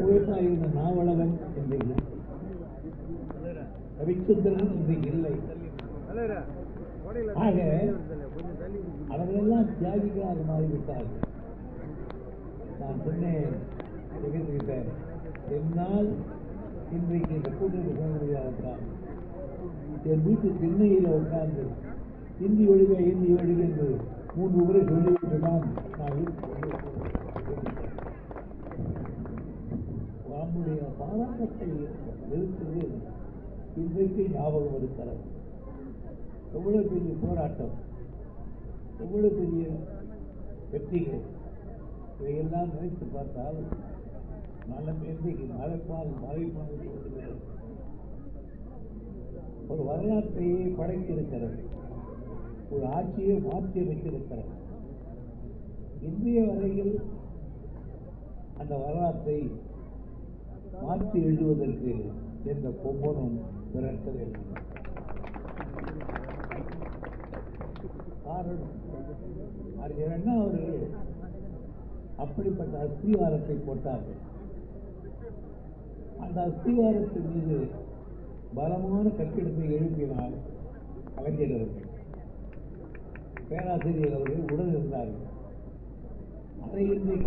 போயிட்டா இருந்த நாவலகன் என்றீங்க ரவிச்சந்திரன் இன்றைக்கு இல்லை. ஆக அவர்களெல்லாம் தியாகிகளாக மாறிவிட்டார்கள். நான் சொன்னேன் என்னால் இன்றைக்கு இந்த கூட்டத்தில் சொல்ல முடியாதுதான் என் வீட்டு திண்ணையில் உட்கார்ந்து இந்தி ஒழுக இந்தி ஒழுக என்று மூன்று முறை சொல்லிவிட்டு தான் நான் நம்முடைய பாராட்டத்தை நிறுத்தது இன்றைக்கு ஞாபகம் இருக்கிறது எவ்வளவு பெரிய போராட்டம் எவ்வளவு பெரிய வெற்றிகள் இவையெல்லாம் நினைத்து பார்த்தால் நலம் இன்றைக்கு மலைப்பால் மலைப்பால் ஒரு வரலாற்றையே படைத்திருக்கிறது. ஒரு ஆட்சியை மாற்றி அமைத்திருக்கிறது இந்திய வரையில் அந்த வரலாற்றை பார்த்து எழுதுவதற்கு எந்த கொம்பனும் பிறக்கவில்லை காரணம் அறிஞர் அண்ணா அவர்கள் அப்படிப்பட்ட அஸ்திவாரத்தை போட்டார்கள். அந்த அஸ்திவாரத்தின் மீது பலமான கட்டிடத்தை எழுப்பினால் கலைஞர் அவர்கள். பேராசிரியர் அவர்கள் உடன் இருந்தார்கள்